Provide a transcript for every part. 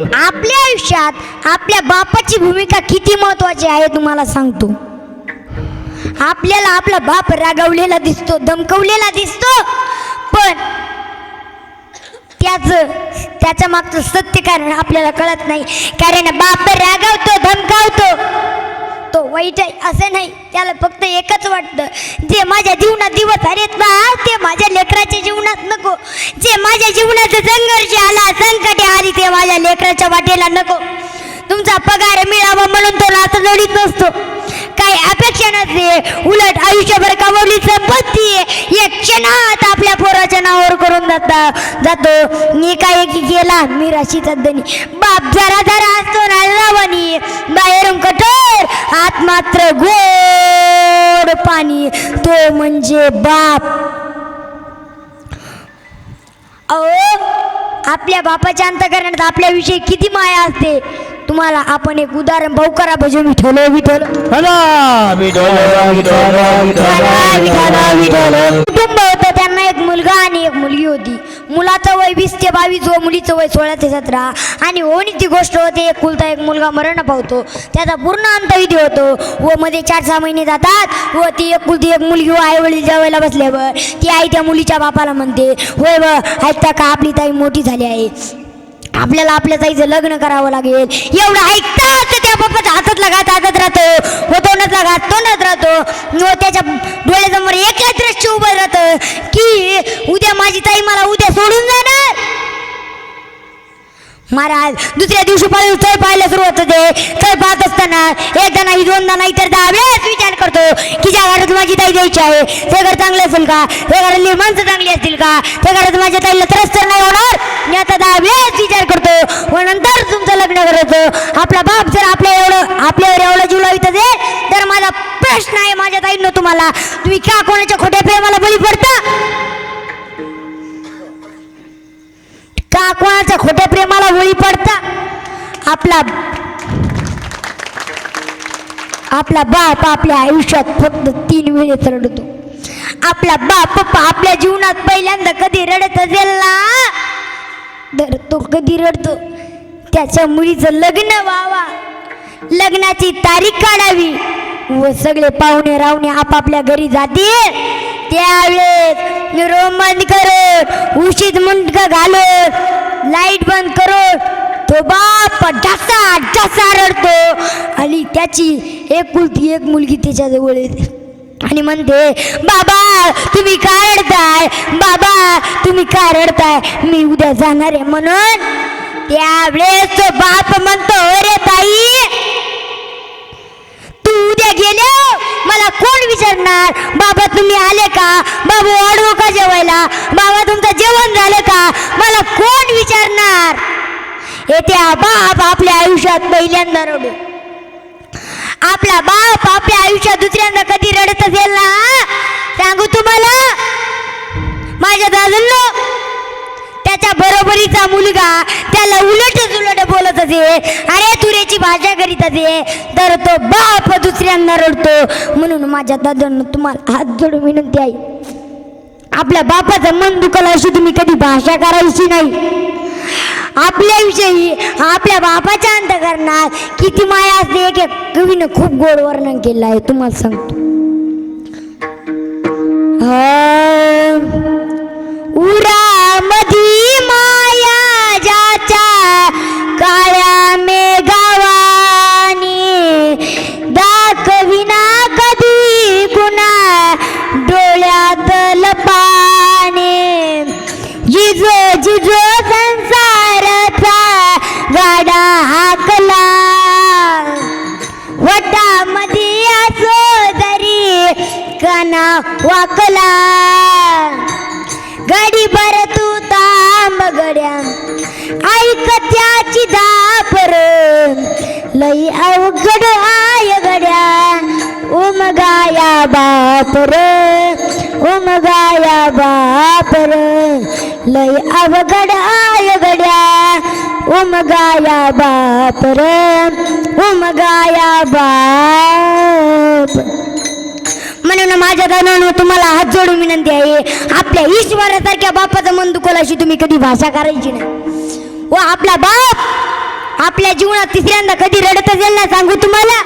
आपल्या आयुष्यात आपल्या बापाची भूमिका किती महत्वाची आहे तुम्हाला सांगतो. आपल्याला आपला बाप रागावलेला दिसतो धमकवलेला दिसतो पण त्याच त्याच्या मागचं सत्य कारण आपल्याला कळत नाही. कारण बाप रागावतो धमकावतो. तो वाईट आहे असं नाही. त्याला फक्त एकच वाटतं जे माझ्या जीवनात दिवस हरेत ना ते माझ्या लेकराच्या जीवनात नको. जे माझ्या जीवनाचं संघर्ष आला संकटे आली ते माझ्या लेकराच्या वाटेला नको. तुमचा पगार मिळावा म्हणून तो नातं लढीत नसतो. काही अपेक्षा नसते. उलट आयुष्यभर कमवली संपत्ती एक क्षणात आपल्या पोराच्या नावावर करून जाता जातो. मी काय की गेला? मी राशीचा धनी. बाप जरा जरा असतो ना बाहेरून कठोर आत मात्र गोड पाणी तो म्हणजे बाप. अहो आपल्या बापाच्या अंतकरणात आपल्याविषयी किती माया असते? तुम्हाला आपण एक उदाहरण भाऊ करा भजन विठ्ठल. विठ्ठल. कुटुंब होतं त्यांना एक मुलगा आणि एक मुलगी होती. मुलाचं वय वीस ते बावीस व मुलीचं वय सोळा ते सतरा. आणि होणी ती गोष्ट होते एक कुलता एक मुलगा मरण पावतो. त्याचा पूर्ण अंतविधी होतो. व मध्ये चार सहा महिने जातात. व ती एक कुलती एक मुलगी व आई वडील जेवायला बसल्यावर ती आई त्या मुलीच्या बापाला म्हणते होय व ऐकता का आपली ताई मोठी झाली आहे? आपल्याला आपल्या ताईचं लग्न करावं लागेल. एवढं ऐकतात त्या बाप्पाच्या हातातला घात हातात राहतो. व तोंडातला घात तोंडात राहतो. व त्याच्या डोळ्यासमोर एकच दृश्य उभं राहतं की उद्या माझी ताई मला उद्या सोडून जाणार. महाराज दुसऱ्या दिवशी पाळीव तळ पाहायला सुरुवात होते. तळ पाहत असताना एकदा नाही दोनदा नाही तर दहा वेळेस विचार करतो की ज्या घरात माझी ताई द्यायची आहे ते घर चांगलं असेल का? त्या घरातली माणसं चांगली असतील का? त्या घरात माझ्या ताईला त्रास तर नाही होणार? मी आता दहा वेळेस विचार करतो. व नंतर तुमचं लग्न करतो आपला बाप जर आपल्या एवढं आपल्यावर एवढं जीव लावित असेल तर माझा प्रश्न आहे माझ्या ताईनं तुम्हाला. तुम्ही का कोणाच्या खोट्या प्रेमाला बळी पडता? कोणाच्या खोट्या प्रेमाला बळी पडता. आपला आपला बाप आपल्या आयुष्यात फक्त तीन वेळेस रडतो. आपला बाप पप्पा आपल्या जीवनात पहिल्यांदा कधी रडत असेल ना? तर तो कधी रडतो? त्याच्या मुलीचं लग्न व्हावा. लग्नाची तारीख काढावी. व सगळे पाहुणे रावणे आपापल्या घरी जातील. त्यावेळेस रोमन करून उशीत मुंडक घालून लाइट बंद करून तो बाप ढसा ढसा रडतो. आणि त्याची एकुलती एक मुलगी त्याच्याजवळ येते. आणि म्हणते बाबा तुम्ही का रडताय? बाबा तुम्ही का रडताय? मी उद्या जाणार आहे. म्हणून त्यावेळेस तो बाप म्हणतो अरे ताई तू उद्या गेले मला कोण विचारणार? बाबा तुम्ही आले का? बाबू वाढवू का जेवायला? बाबा तुमचं जेवण झालं का? मला कोण विचारणार? येते बाप आपल्या आयुष्यात पहिल्यांदा रडू. आपला बाप आपल्या आयुष्यात दुसऱ्यांदा कधी रडत असेल ना? सांगू तुम्हाला? माझ्या दादूंनो त्याच्या बरोबरीचा मुलगा त्याला उलट उलट बोलत असे अरे तुरेची भाषा करीत असे तर तो बाप दुसऱ्यांना रडतो. म्हणून माझ्या दादांना तुम्हाला हात जोडून विनंती आहे. आपल्या बापाचं मन दुखल अशी तुम्ही कधी भाषा करायची नाही. आपल्याविषयी आपल्या बापाच्या अंतकरणात किती माया असते एक एक कवीनं खूप गोड वर्णन केलं आहे. तुम्हाला सांगतो. हा. उरामधी माया ज्याच्या काळ्या मेघावानी दाखविना कधी कुणा डोळ्यात लपाने जिजो जिजो संसारचा गाडा हाकला वटामध्ये असो जरी काना वाकला लई अवघड आय गड्या. उमगाया बापर उमगाया बापर. लई अवघड आय गड्या. उमगाया बापर उमगाया बाप. म्हणून माझ्या दानानं तुम्हाला हात जोडून विनंती आहे. आपल्या ईश्वरासारख्या बापाचं मन दुखवलं अशी तुम्ही कधी भाषा करायची नाही. व आपला बाप आपल्या जीवनात तिसऱ्यांदा कधी रडत असेल ना सांगू तुम्हाला?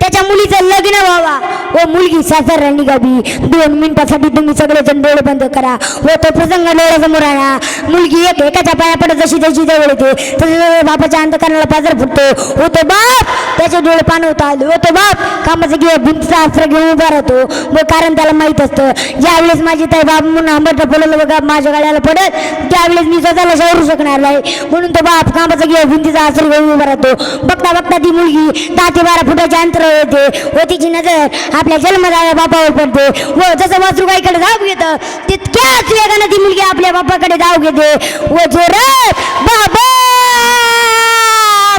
त्याच्या मुलीचं लग्न व्हावा. व मुलगी सासर निघावी दोन मिनिटासाठी तुम्ही सगळेजण डोळे बंद करा. व तो प्रसंग डोळ्यासमोर आणा. मुलगी एक एकाच्या पाया पडत जशी जशी जवळ येते. तसं बापाच्या अंधकारणाला पाजर फुटतो. व तो बाप! त्याचे डोळे पाणवत आले. तो बाप कामाचं किंवा भिंतीचा अस्त्र घेऊन उभा राहतो. व कारण त्याला माहीत असतं ज्यावेळेस माझी ताई बाप म्हणून आंबट पडलं बघा माझ्या गाड्याला पडत त्यावेळेस मी स्वतःला सावरू शकणार नाही. म्हणून तो बाप कामाचा किंवा भिंतीचा अस्त्र घेऊन उभा राहतो. बघता बघता ती मुलगी दहा ते बारा फुटाच्या अंतर येते व तिची नजर आपल्या जन्मदात्या बापावर पडते. व जसं वासरू गाईकडे धाव घेतं तितक्याच वेगानं ती मुलगी आपल्या बापाकडे धाव घेते. व जोरात बाबा!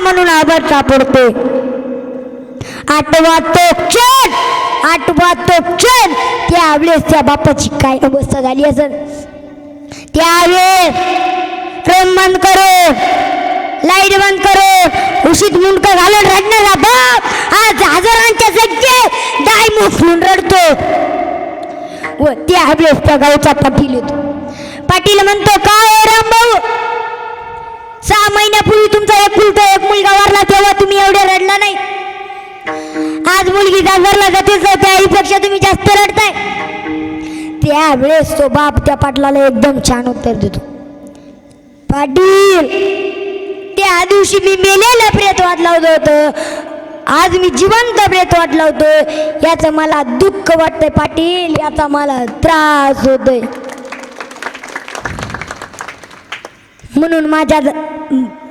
म्हणून आभार सापडते. आठवा तो क्षण आठवा तो क्षण. त्यावेळेस त्या बापाची काय अवस्था झाली असेल? त्यावेळेस फ्रेम बंद करो लाइट बंद करो उशीत मुंडक घालून रडणारा बाप आज हजारांच्या जगचे दाय मोफलून रडतो. व त्यावेळेस त्या गावचा पाटील येतो. पाटील म्हणतो काय हो रामभाऊ? सहा महिन्यापूर्वी तुमचा एक कुलता एक मुलगा वारला तेव्हा तुम्ही एवढे रडला नाही. आज मुलगी जागरला जाते आईपेक्षा तुम्ही जास्त रडताय. त्यावेळेस तो बाप त्या पाटलाला एकदम छान उत्तर देतो. पाटील त्या दिवशी मी मेलेलं प्रेत वाट लावलं होतं. आज मी जिवंत प्रेत वाट लावतो याचं मला दुःख वाटतंय पाटील. याचा मला त्रास होतोय. म्हणून माझ्या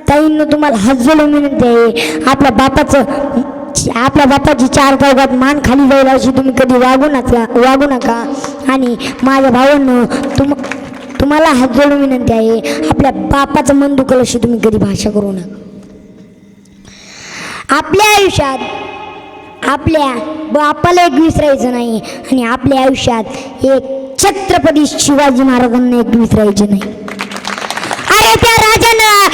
ताईंनं तुम्हाला हजलो विनंती आहे. आपल्या बापाचं आपल्या बापाची चार चौघात मान खाली जाईल अशी तुम्ही कधी वागू नका वागू नका. आणि माझ्या भावांनो तुम तुम्हाला हात जोडून विनंती आहे आपल्या बापाचं मन दुखल अशी तुम्ही कधी भाषा करू नका. आपल्या आयुष्यात आपल्या बापाला एक विसरायचं नाही आणि आपल्या आयुष्यात एक छत्रपती शिवाजी महाराजांना एक विसरायचे नाही. अरे त्या राजांना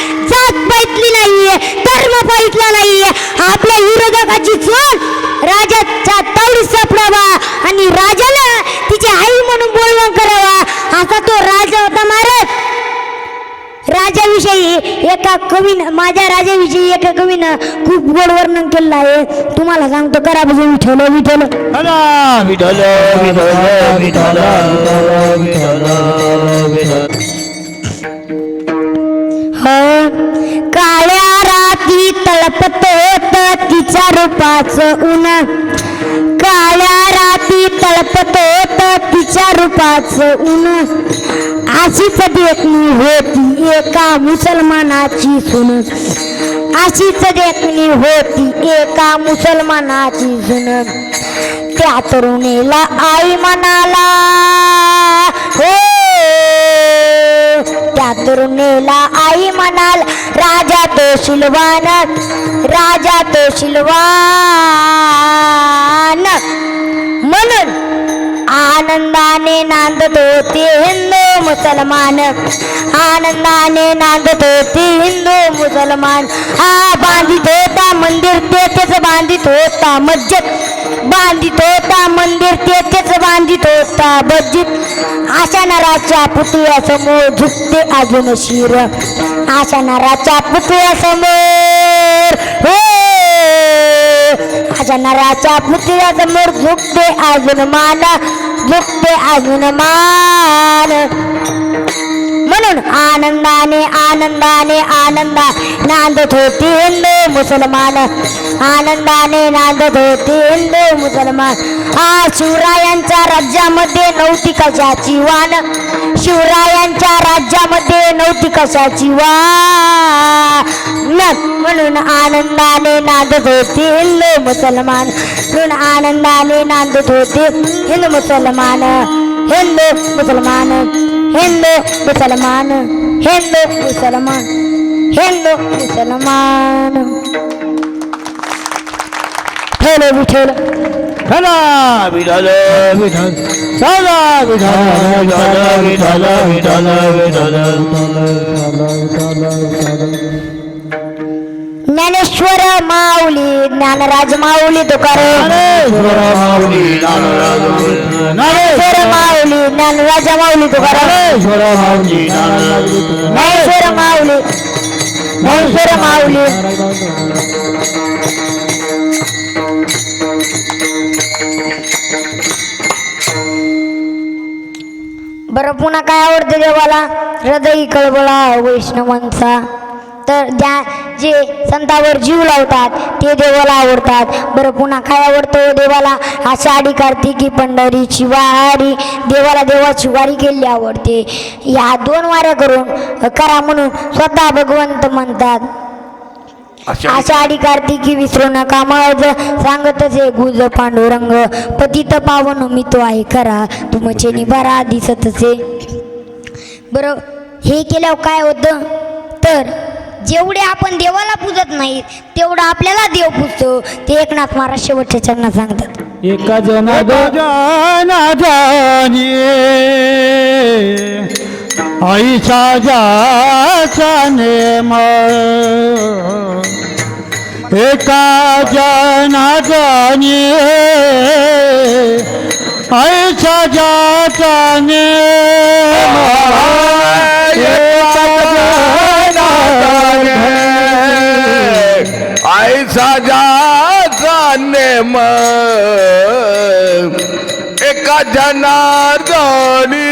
जात पाहितली नाहीये धर्म पाहितला नाहीये. आपल्या विरोधकाची चोर राजाच्या तावडीत सापडावा आणि राजाला तिची आई म्हणून बोलवण करावा. असा तो राजा होता महाराज. राजाविषयी एका कवीनं माझ्या राजाविषयी एका कवीनं खूप गोड वर्णन केलं आहे. तुम्हाला सांगतो करा बघू विठल विठल विठल विठल विठल विठल रूपाचं ऊन. काळ्या राती तळपतो तिच्या रूपाच ऊन. अशीच देखणी होती एका मुसलमानाची सुन. अशीच देखणी होती एका मुसलमानाची सुन. त्या तरुणीला आई म्हणाला हो त्या आई म्हणाल राजा तो शिलवान राजा तो शिलवान. म्हणून आनंदाने नांदत होते हिंदू मुसलमान. आनंदाने नांदत होते हिंदू मुसलमान. हा बांधित होता मंदिर तेथेच बांधित होता मस्जिद. बांधित होता मंदिर तेथेच बांधित होता मस्जिद आशा नराच्या पुतळ्यासमोर झुकते अजून शिर. आशा नराच्या पुतळ्यासमोर हो! आशा नराच्या पुतळ्यासमोर झुकते अजून मान झुकते अजून मान. म्हणून आनंदाने आनंदाने आनंदा नांदत होती हिंदू मुसलमान. आनंदाने नांदत होती हिंदू मुसलमान. हा शिवरायांच्या राज्यामध्ये नव्हती कशाची वान. शिवरायांच्या राज्यामध्ये नव्हती कशाची वाण म्हणून आनंदाने नांदत होती हिंदू मुसलमान. म्हणून आनंदाने नांदत होती हिंदू मुसलमान. हिंदू मुसलमान. hello Musliman, hello Musliman, hello Musliman. Hello Musliman. Hello Musliman. Hello Musliman. Hello Musliman. Hello Musliman. Dnyaneshwar माऊली ज्ञानराज माऊली तुकाराम. ज्ञानेश्वर माऊली ज्ञानराज माऊली तुकाराम. ज्ञानेश्वर माऊली ज्ञानेश्वर माऊली बरं पुन्हा काय आवडतं देवाला? हृदय कळबळा वैष्णवांचा. तर ज्या जे संतावर जीव लावतात ते देवाला आवडतात. बरं पुन्हा काय आवडतं देवाला? आषाढी कार्तिकी पंढरीची वारी. देवाला देवाची वारी केली आवडते. या दोन वाऱ्या करून करा म्हणून स्वतः भगवंत म्हणतात. अशा आषाढी कार्तिकी विसरू नका मज सांगतच आहे गुज पांडुरंग. पतित पावन मी तो आहे खरा. तुमचे निबारा दिसतच आहे. बरं हे केल्यावर काय होतं? तर जेवढे आपण देवाला पूजत नाही तेवढं आपल्याला देव पूजतो. ते एकनाथ महाराज शेवटच्या चरणात सांगतात. एका जनाद जानी आईचा जाचा नेम एका जनादानी आईचा जाचा नेम आईचा जाचा नेम एका जनार्दनी।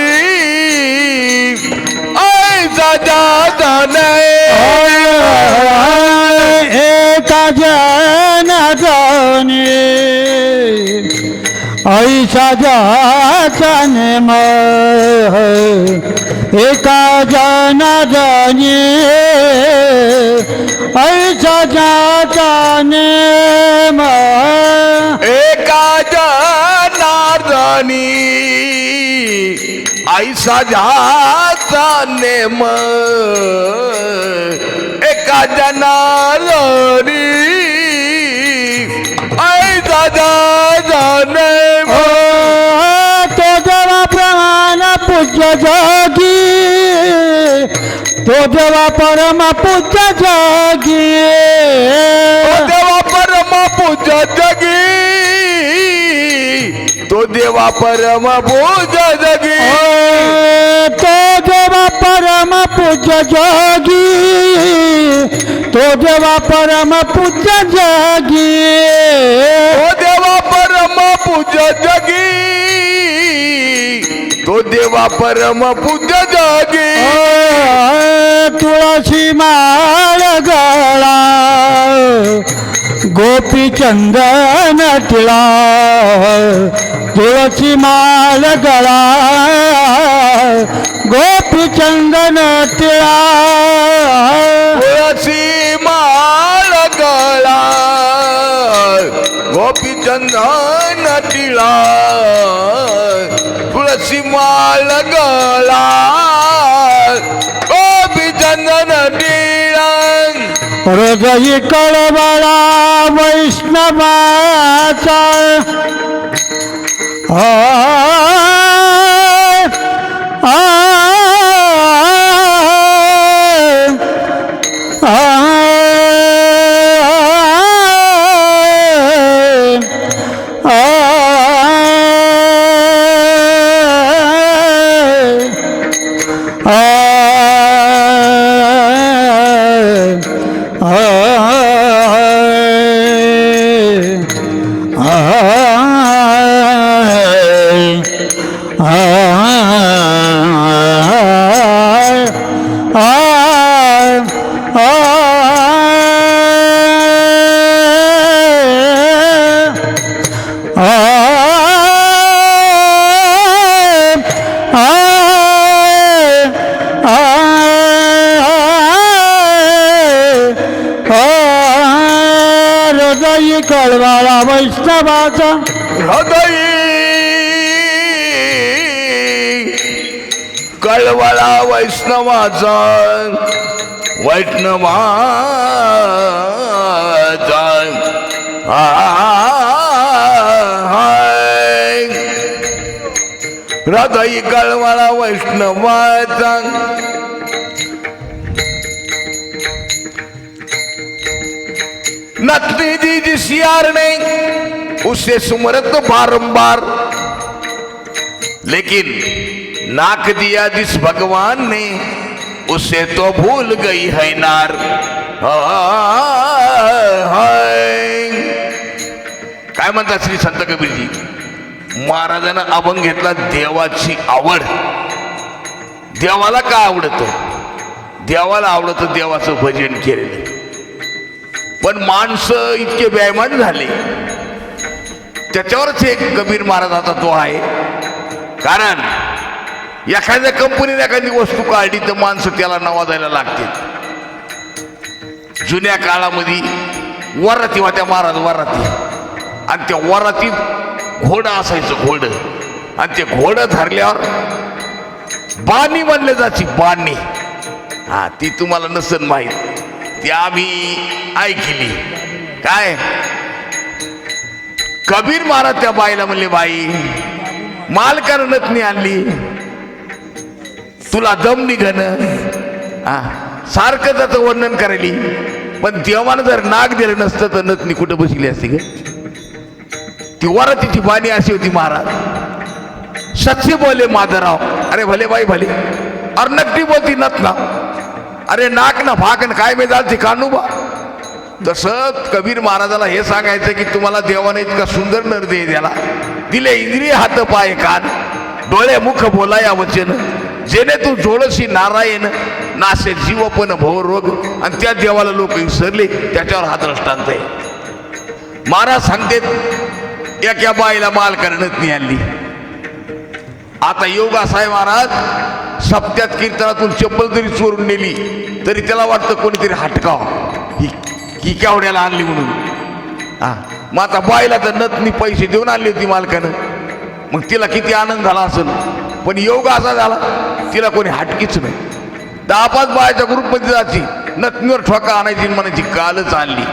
आईचा जाने। एका जनादानी ऐसा जाचा नेम एका जनादानी ऐसा जाचा नेम एका जनार्दनी आईचा जाचा नेम एका जनार्दनी आईचा जाचा नेम तो देवा प्रमाण पूज्य जोगी तो देवा परम पूज्य जोगी। तो देवा परम पूज जगी। तो देवा परम पूज जगी। तो देवा परम पूज्य जोगी। तो देवा परम पूज्य जोगी। तो देवा परम पूज जगी। तो देवा परम पूज जगी। तुळशी माळ गळा गोपी चंदन टिळा तुळशी माळ गळा गोपी चंदन टिळा तुळशी माळ गळा गोपी चंदन टिळा तुळसी माळ गळा. हृदय कळबळा वैष्णवाचा आ, आ, आ, वैष्णवाचा हृदय कळवळा वैष्णवाचा वैष्णवाचा हाय. हृदय कळवळा वैष्णवाचा नथनी जी जिस यार ने उसे सुमरत बारंबार। लेकिन नाक दिया जिस भगवान ने उसे तो भूल गई है नार। काय म्हणतात श्री संत कबीरजी? महाराजानं अभंग घेतला देवाची आवड. देवाला काय आवडत? देवाला आवडतं देवाचं भजन केलेलं. पण माणसं इतके व्यायमान झाले. त्याच्यावरच एक कबीर महाराजाचा तो आहे. कारण एखाद्या कंपनीने एखादी वस्तू काढली तर माणसं त्याला नवाजायला लागतील. जुन्या काळामध्ये वराती होत्या महाराज वराती. आणि त्या वरातीत घोडं असायचं घोडं. आणि ते घोडं धरल्यावर बाणी म्हणले जायची बाणी. हा ती तुम्हाला नसन माहीत. ती आम्ही ऐकली. काय? कबीर महाराज त्या बाईला म्हणले बाई मालकानं नतनी आणली. तुला दम निघन सारखं त्याचं वर्णन करायली पण देवानं जर नाग दिलं नसतं तर नतनी कुठं बसली असती ग? ती वरातीची बाणी अशी होती महाराज. सच्चे बोले माधवराव अरे भले बाई भले. अरे नक्की बोलती नत अरे नाक ना भाकन काय मी जालती कानूबा. तसंच कबीर महाराजाला हे सांगायचं की तुम्हाला देवाने इतका सुंदर नरदेह द्याला दिले इंद्रिय हात पाय कान डोळे मुख बोलाया वचन. जेणे तू जोडशी नारायण नासे जीव पण भवरोग आणि त्या देवाला लोक विसरले त्याच्यावर हा दृष्टांत आहे. महाराज सांगतेत एका बाईला माल करण्यात नाही आणली. आता योग असा आहे महाराज सप्त्यात कीर्तनातून चप्पल जरी चोरून नेली तरी त्याला वाटतं कोणीतरी हटकाव. ही ही आणली म्हणून? हा. मग आता बाईला तर नतनी पैसे देऊन आणली होती मालकानं. मग तिला किती आनंद झाला असेल. पण योग असा झाला तिला कोणी हटकीच नाही. दहा पाच बायाच्या ग्रुपमध्ये जायची नतनीवर ठोका आणायची म्हणायची कालच आणली.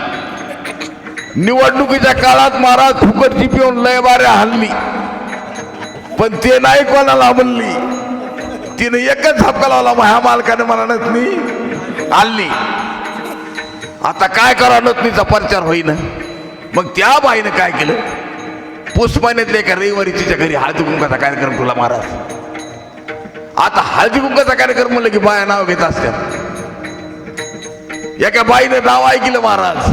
निवडणुकीच्या काळात महाराज फुकटची पिऊन लय बाऱ्या हल्ली पण ते नाही कोणाला म्हणली. तिने एकच झपका लावला ह्या मालकाने मला नतनी आणली. आता काय करा नतनीचा प्रचार होईना. मग त्या बाईनं काय केलं? पुष महिन्यातल्या एका रविवारी तिच्या घरी हळदी कुंकाचा कार्यक्रम ठेवला महाराज. आता हळदी कुंकाचा कार्यक्रम म्हणलं की बाया नाव घेत असतात एका बाईनं नाव ऐकलं महाराज.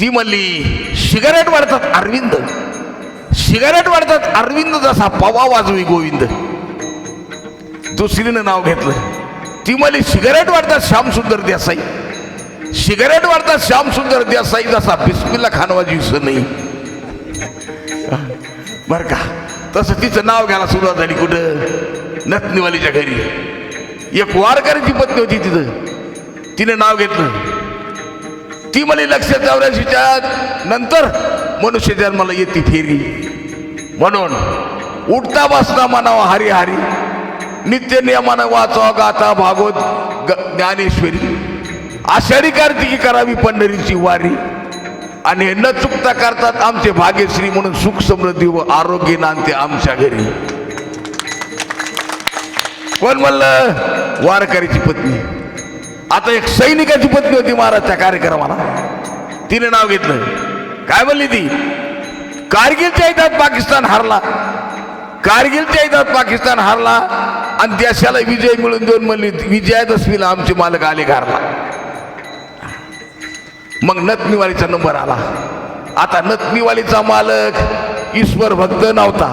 ती म्हणली सिगारेट वाढतात अरविंद. सिगारेट वाढतात अरविंद जसा पवा वाजवी गोविंद. दुसरीनं नाव घेतलं. ती म्हणली सिगारेट वाढतात श्यामसुंदर देसाई. सिगारेट वाढतात श्यामसुंदर देसाई जसा. बिस्मिल्ला खानवाजी नाही. बर का. तसं तिचं नाव घ्यायला सुरुवात झाली कुठं? नथनीवालीच्या घरी. एक वारकऱ्याची पत्नी होती तिथं. तिने नाव घेतलं. ती म्हणे लक्षात चौऱ्याऐंशीच्या नंतर मनुष्य जन्माला येते फेरी म्हणून उठता बसता म्हणावा हरी हरी. नित्य नियमानं वाचावा गाता भागवत ग- ज्ञानेश्वरी. आषाढी कार्तिकी करावी पंढरीची वारी. आणि हे न चुकता करतात आमचे भाग्यश्री म्हणून सुख समृद्धी व आरोग्य नांदते आमच्या घरी. कोण म्हणलं? वारकरीची पत्नी. आता एक सैनिकाची पत्नी होती महाराजच्या कार्यक्रमाला. तिने नाव घेतलं. काय म्हणली ती? कारगिलच्या युद्धात पाकिस्तान हारला. कारगिलच्या युद्धात पाकिस्तान हारला. आणि देशाला विजय मिळून देऊन म्हणली विजयादशमीला आमचे मालक आले घारला. मग नतनीवालीचा नंबर आला. आता नतनीवालीचा मालक ईश्वर भक्त नव्हता.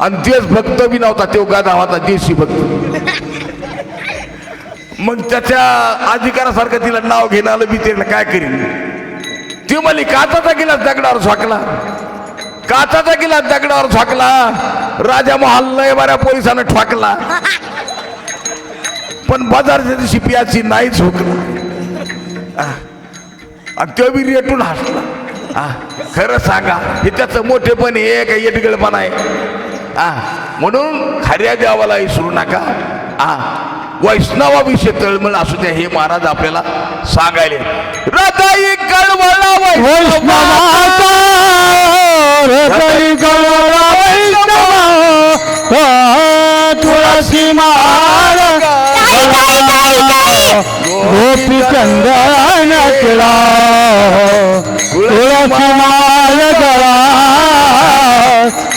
आणि देश भक्त बी नव्हता. तो गाधा होता देशी भक्त. मग त्याच्या अधिकारासारखं तिला नाव घेणं आलं मी तिला काय करीन? ती म्हणली काचाचा गिलास दगडावर झोकला. काचाचा गिलास दगडावर झोकला. राजा महाल लय बऱ्या पोलिसांना ठोकला. पण बाजारच्या दिवशी पियाची नाही झोकला आणि तो बी रेटून हसला. हा खरं सांगा हे त्याचं मोठेपण आहे का येटगळपण आहे? हा म्हणून खऱ्या देवाला विसरू नका. हा वैष्णवाविषयी तळमळ असू द्या हे महाराज आपल्याला सांगायले. हृदय कळवळा वैष्णवा. वैष्णवाचा मा गोपी चंदन तिळा तुळसी माळ गळा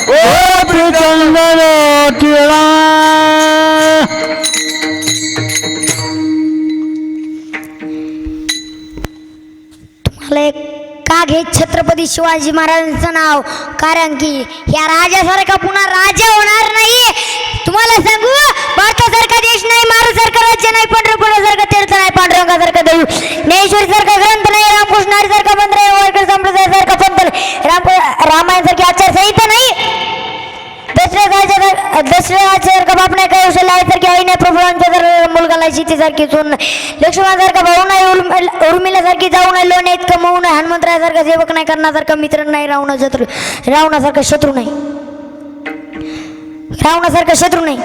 गोपी चंदन तिळा मला का घे छत्रपती शिवाजी महाराजांचं नाव? कारण की ह्या राजासारखा पुन्हा राजा होणार नाही तुम्हाला सांगू भारतासारखा देश नाही मारूसारखं राज्य नाही पंढरपुरासारखं तीर्थ नाही पांडुरंगासारखं देऊ. ज्ञानेश्वरीसारखा ग्रंथ नाही रामकृष्णारीसारखा बंध नाही वारकरी संप्रदायासारखा पंथ नाही. राम रामायणासारखी आचारसंहिता नाही. दसऱ्या दसऱ्यासारखा बाप नाही कौशल्य आहे सारखी आई नाही प्रभूंच्या जर मुलगा नाही शेतीसारखी सून नाही. लक्ष्मणासारखा भाऊ नाही उर्म- उर्मिलासारखी जाऊ नाही लोणे इतकं मऊ नाही हनुमंतरासारखा सेवक नाही करण्यासारखा मित्र नाही रावणा शत्रू रावणासारखा शत्रू नाही. रावणासारखा शत्रू नाही.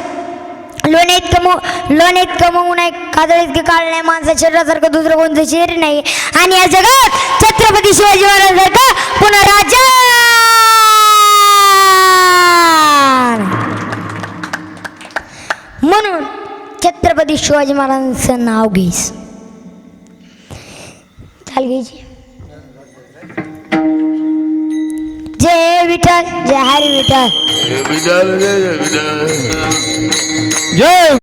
लोणे इतकं मऊ लोणे इतकं मऊ नाही काजळ इतकं काळ नाही माणसा शरीरासारखं दुसरं कोणतं शरीर नाही. आणि या जगात छत्रपती शिवाजी महाराजांसारखा पुन्हा राजा! म्हणून छत्रपती शिवाजी महाराजांचं नाव घेस चाल घ्यायची? जय विठ्ठल जय हरी विठ्ठल. जय